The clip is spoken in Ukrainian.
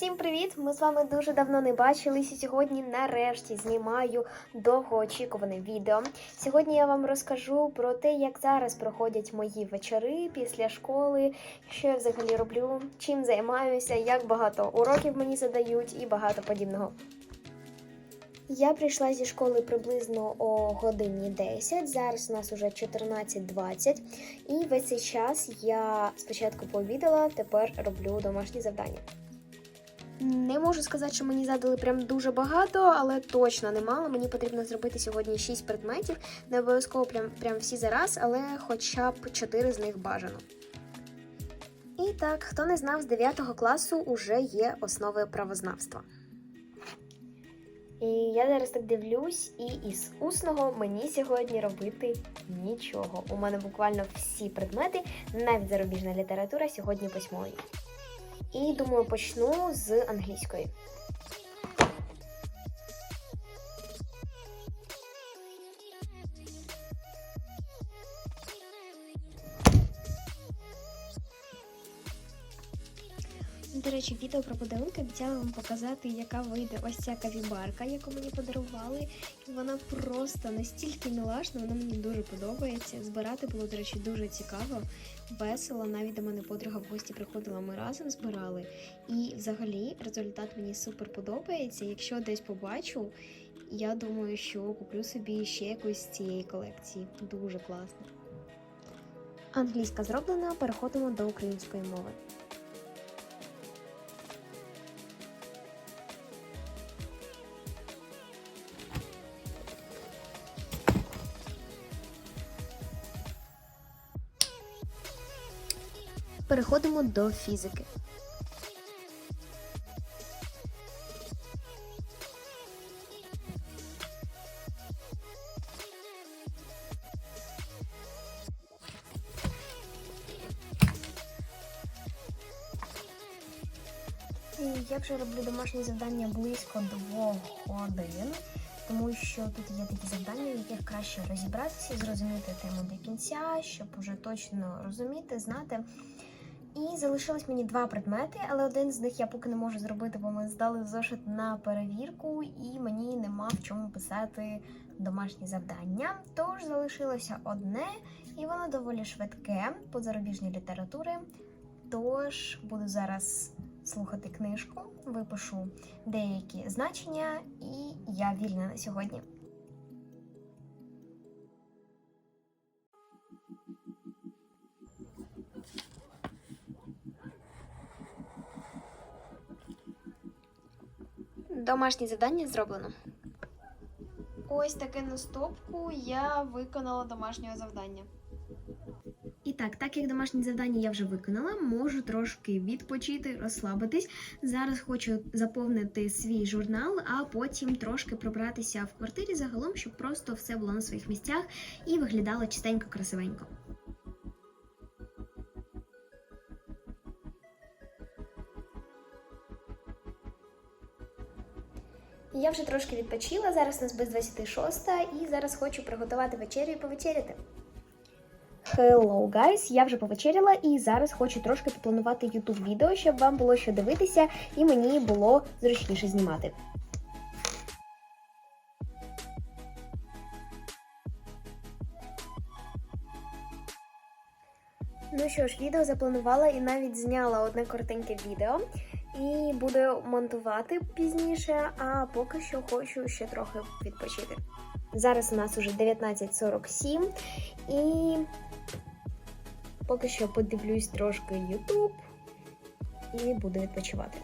Всім привіт! Ми з вами дуже давно не бачились і сьогодні нарешті знімаю довгоочікуване відео. Сьогодні я вам розкажу про те, як зараз проходять мої вечори після школи, що я взагалі роблю, чим займаюся, як багато уроків мені задають і багато подібного. Я прийшла зі школи приблизно о годині 10, зараз у нас уже 14.20, і весь цей час я спочатку пообідала, тепер роблю домашні завдання. Не можу сказати, що мені задали прям дуже багато, але точно немало. Мені потрібно зробити сьогодні 6 предметів. Не обов'язково прям, прям всі зараз, але хоча б 4 з них бажано. І так, хто не знав, з 9 класу уже є основи правознавства. І я зараз так дивлюсь, і із усного мені сьогодні робити нічого. У мене буквально всі предмети, навіть зарубіжна література, сьогодні восьмої. І думаю, почну з англійської. До речі, відео про подарунки обіцяла вам показати, яка вийде ось ця кавібарка, яку мені подарували. І вона просто настільки милашна, вона мені дуже подобається. Збирати було, до речі, дуже цікаво, весело. Навіть до мене подруга в гості приходила, ми разом збирали. І взагалі результат мені супер подобається. Якщо десь побачу, я думаю, що куплю собі ще якусь з цієї колекції. Дуже класно. Англійська зроблена, переходимо до української мови. Переходимо до фізики. Я вже роблю домашні завдання близько двох годин, тому що тут є такі завдання, в яких краще розібратися, зрозуміти тему до кінця, щоб уже точно розуміти, знати. І залишилось мені два предмети, але один з них я поки не можу зробити, бо ми здали зошит на перевірку, і мені нема в чому писати домашні завдання. Тож залишилося одне, і воно доволі швидке по зарубіжній літератури. Тож буду зараз слухати книжку, випишу деякі значення, і я вільна на сьогодні. Домашнє завдання зроблено. Ось таке на стопку я виконала домашнього завдання. І так, так як домашнє завдання я вже виконала, можу трошки відпочити, розслабитись. Зараз хочу заповнити свій журнал, а потім трошки пробратися в квартирі загалом, щоб просто все було на своїх місцях і виглядало чистенько, красивенько. Я вже трошки відпочила, зараз нас без 26 і зараз хочу приготувати вечерю і повечеряти. Hello, guys! Я вже повечеряла і зараз хочу трошки попланувати YouTube відео, щоб вам було що дивитися і мені було зручніше знімати. Ну що ж, відео запланувала і навіть зняла одне коротеньке відео. І буду монтувати пізніше, а поки що хочу ще трохи відпочити. Зараз у нас уже 19.47 і поки що подивлюсь трошки YouTube і буду відпочивати.